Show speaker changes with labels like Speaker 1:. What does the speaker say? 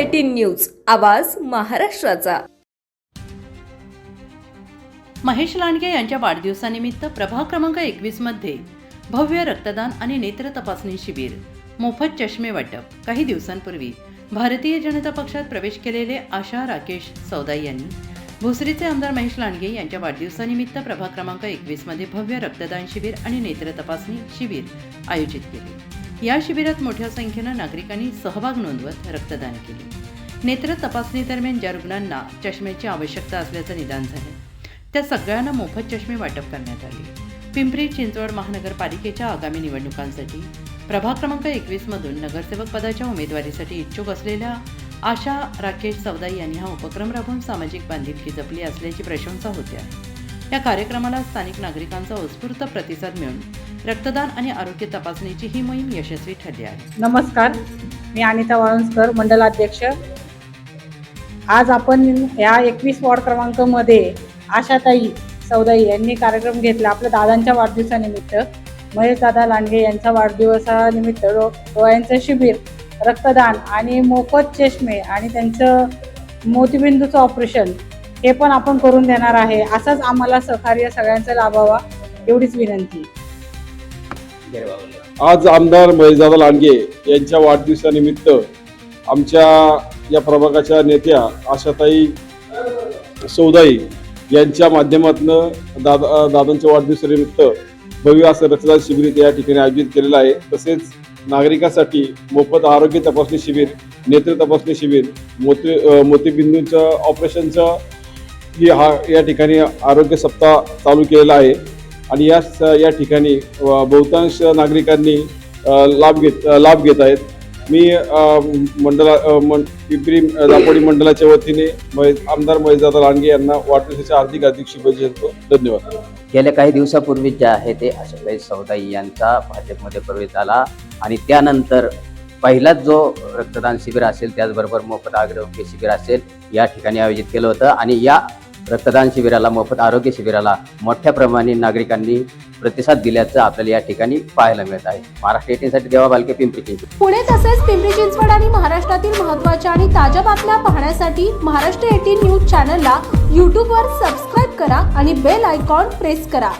Speaker 1: Eighteen news आवाज महाराष्ट्राचा.
Speaker 2: महेश लांडगे यांच्या वाढदिवसानिमित्त प्रभाग क्रमांक एकवीसमध्ये भव्य रक्तदान आणि नेत्र तपासणी शिबिर मोफत चष्मे वाटप. काही दिवसांपूर्वी भारतीय जनता पक्षात प्रवेश केलेले आशा राकेश सौदाई यांनी भोसरीचे आमदार महेश लांडगे यांच्या वाढदिवसानिमित्त प्रभाग क्रमांक एकवीसमध्ये भव्य रक्तदान शिबिर आणि नेत्र तपासणी शिबिर आयोजित केले. या शिबिरात मोठ्या संख्येनं नागरिकांनी सहभाग नोंदवत रक्तदान केले. नेत्र तपासणीदरम्यान ज्या रुग्णांना चष्म्याची आवश्यकता असल्याचं निदान झालं त्या सगळ्यांना मोफत चष्मे वाटप करण्यात आले. पिंपरी चिंचवड महानगरपालिकेच्या आगामी निवडणुकांसाठी प्रभाग क्रमांक एकवीसमधून नगरसेवक पदाच्या उमेदवारीसाठी इच्छुक असलेल्या आशा राकेश सवदाई यांनी हा उपक्रम राबवून सामाजिक बांधिलकी जपली असल्याची प्रशंसा होत्या. या कार्यक्रमाला स्थानिक नागरिकांचा उत्स्फूर्त प्रतिसाद मिळून रक्तदान आणि आरोग्य तपासणीची ही मोहीम यशस्वी ठरली आहे.
Speaker 3: नमस्कार मी अनिता वाळुंजकर मंडलाध्यक्ष. आज आपण या एकवीस वॉर्ड क्रमांकमध्ये आशाताई सौदाई यांनी कार्यक्रम घेतला आपल्या दादांच्या वाढदिवसानिमित्त. महेश दादा लांडगे यांच्या वाढदिवसानिमित्त डो डोळ्यांचं शिबिर रक्तदान आणि मोफत चष्मे आणि त्यांचं मोतीबिंदूचं ऑपरेशन हे पण आपण करून देणार आहे. असंच आम्हाला सहकार्य सगळ्यांचं लाभावा एवढीच विनंती.
Speaker 4: आज आमदार महेशदादा लांडगे यांच्या वाढदिवसानिमित्त आमच्या या प्रभागाच्या नेत्या आशाताई सौदाई यांच्या माध्यमातून दादा दादांच्या वाढदिवसानिमित्त भव्य असं रक्तदान शिबिर या ठिकाणी आयोजित केलेलं आहे. तसेच नागरिकांसाठी मोफत आरोग्य तपासणी शिबिर नेत्र तपासणी शिबिर मोती मोतीबिंदूंचं ऑपरेशनचं ही हा या ठिकाणी आरोग्य सप्ताह चालू केलेला आहे. आणि या स- या ठिकाणी बहुतांश नागरिकांनी लाभ घेत लाभ घेत आहेत. मी मंडला मं पिंपरी दापोडी मंडळाच्या वतीने आमदार महेशदादा लांडगे यांना वाढदिवसाच्या हार्दिक हार्दिक शुभेच्छा देतो. धन्यवाद.
Speaker 5: गेल्या काही दिवसापूर्वी जे आहे ते अशोकभाई सौदाई यांचा भाजपमध्ये प्रवेश झाला आणि त्यानंतर पहिलाच जो रक्तदान शिबिर असेल त्याचबरोबर मोफत आरोग्य शिबिर असेल या ठिकाणी आयोजित केलं होतं आणि या रक्तदान शिबिराला मोफत आरोग्य शिबिराला मोठ्या प्रमाणे नागरिकांनी प्रतिसाद दिल्याचं आपल्याला या ठिकाणी पाहायला मिळत आहे. महाराष्ट्र एटीनसाठी देवा बालके पिंपरी चिंचवड.
Speaker 6: पुणे तसेच पिंपरी चिंचवड आणि महाराष्ट्रातील महत्त्वाच्या आणि ताज्या बातम्या पाहण्यासाठी महाराष्ट्र एटीन न्यूज चॅनलला यूट्यूबवर सबस्क्राईब करा आणि बेल आयकॉन प्रेस करा.